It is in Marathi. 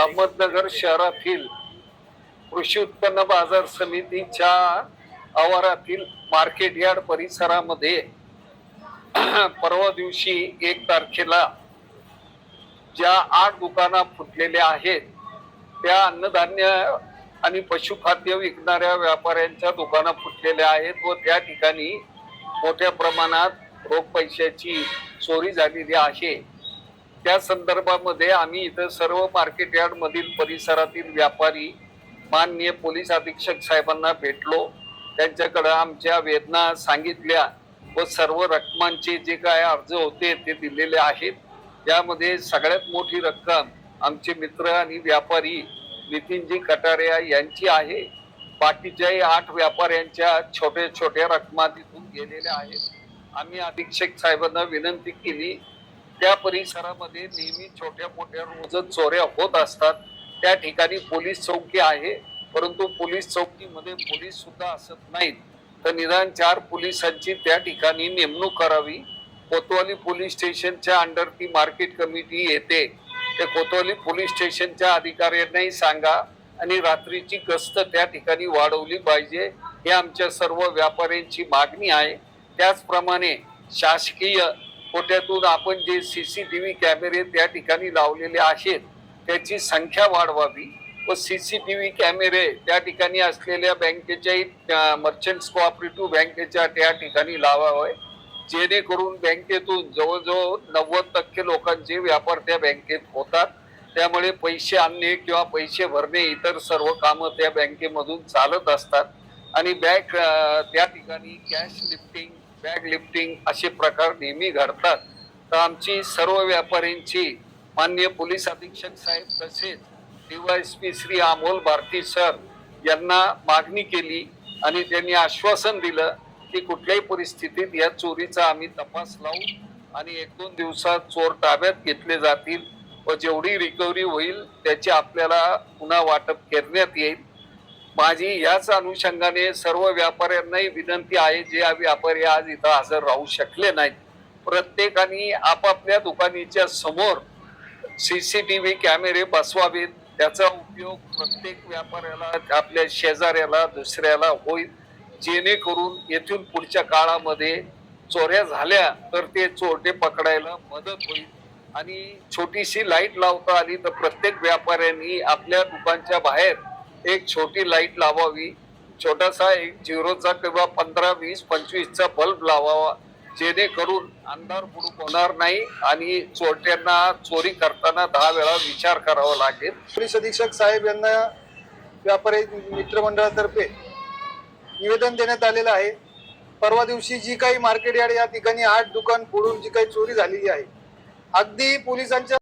अहमदनगर शहरातील कृषी उत्पन्न बाजार समितीच्या आवारातील मार्केट यार्ड परिसरामध्ये परवा दिवशी एक तारखेला ज्या आठ दुकाना फुटलेल्या आहेत त्या अन्नधान्य आणि पशुखाद्य विकणाऱ्या व्यापाऱ्यांच्या दुकाना फुटलेल्या आहेत व त्या ठिकाणी मोठ्या प्रमाणात रोख पैशाची चोरी झालेली आहे. त्या संदर्भामध्ये आम्ही इथं सर्व मार्केट यार्ड मधील परिसरातील व्यापारी माननीय पोलीस अधीक्षक साहेबांना भेटलो. त्यांच्याकडं आमच्या वेदना सांगितल्या व सर्व रकमांचे जे काय अर्ज होते ते दिलेले आहेत. त्यामध्ये सगळ्यात मोठी रक्कम आमचे मित्र आणि व्यापारी नितीनजी कटारिया यांची आहे. बाकीच्याही आठ व्यापाऱ्यांच्या छोट्या छोट्या रकमा तिथून गेलेल्या आहेत. आम्ही अधीक्षक साहेबांना विनंती केली त्या परिसरामध्ये नेहमी छोट्या मोठ्या रोजच चोऱ्या होत असतात त्या ठिकाणी पोलीस चौकी आहे. परंतु पोलीस चौकीमध्ये पोलीस सुद्धा असत नाहीत. तर निदान चार पोलिसांची त्या ठिकाणी नेमणूक करावी. कोतवाली पोलीस स्टेशनच्या अंडर ती मार्केट कमिटी येते. ते कोतवाली पोलीस स्टेशनच्या अधिकाऱ्यांनाही सांगा आणि रात्रीची गस्त त्या ठिकाणी वाढवली पाहिजे. हे आमच्या सर्व व्यापाऱ्यांची मागणी आहे. त्याचप्रमाणे शासकीय कोट्यातून आपण जे सी सी टी व्ही कॅमेरे त्या ठिकाणी लावलेले आहेत त्याची संख्या वाढवावी व सी सी टी व्ही कॅमेरे त्या ठिकाणी असलेल्या बँकेच्याही मर्चंट्स कोऑपरेटिव्ह बँकेच्या त्या ठिकाणी लावावे. जेणेकरून बँकेतून जवळजवळ नव्वद टक्के लोकांचे व्यापार त्या बँकेत होतात. त्यामुळे पैसे आणणे किंवा पैसे भरणे इतर सर्व कामं त्या बँकेमधून चालत असतात. आणि बँक त्या ठिकाणी कॅश लिफ्टिंग बॅग लिफ्टिंग असे प्रकार नेहमी घडतात. तर आमची सर्व व्यापाऱ्यांची मान्य पोलीस अधीक्षक साहेब तसेच डीवायएसपी श्री अमोल भारती सर यांना मागणी केली आणि त्यांनी आश्वासन दिलं की कुठल्याही परिस्थितीत या चोरीचा आम्ही तपास लावू आणि एक दोन दिवसात चोर ताब्यात घेतले जातील व जेवढी रिकव्हरी होईल त्याची आपल्याला पुन्हा वाटप करण्यात येईल. माझी याच अनुषंगाने सर्व व्यापाऱ्यांनाही विनंती आहे जे व्यापारी आज इथं हजर राहू शकले नाहीत. प्रत्येकाने आपापल्या दुकानीच्या समोर सी सी टी व्ही कॅमेरे बसवावेत. त्याचा उपयोग प्रत्येक व्यापाऱ्याला आपल्या शेजाऱ्याला दुसऱ्याला होईल. जेणेकरून येथून पुढच्या काळामध्ये चोऱ्या झाल्या तर ते चोरटे पकडायला मदत होईल. आणि छोटीशी लाइट लावता आली तर प्रत्येक व्यापाऱ्यांनी आपल्या दुकानच्या बाहेर एक छोटी लाइट लावावी. छोटासा एक झिरोचा किंवा पंधरा वीस पंचवीसचा बल्ब लावावा. जेणेकरून अंधार बुडूक होणार नाही आणि चोरट्यांना चोरी करताना दहा वेळा विचार करावा लागेल. पोलीस अधीक्षक साहेब यांना व्यापारी मित्रमंडळातर्फे निवेदन देण्यात आलेलं आहे. परवा दिवशी जी काही मार्केट यार्ड या ठिकाणी आठ दुकान फोडून जी काही चोरी झालेली आहे. अगदी पोलिसांच्या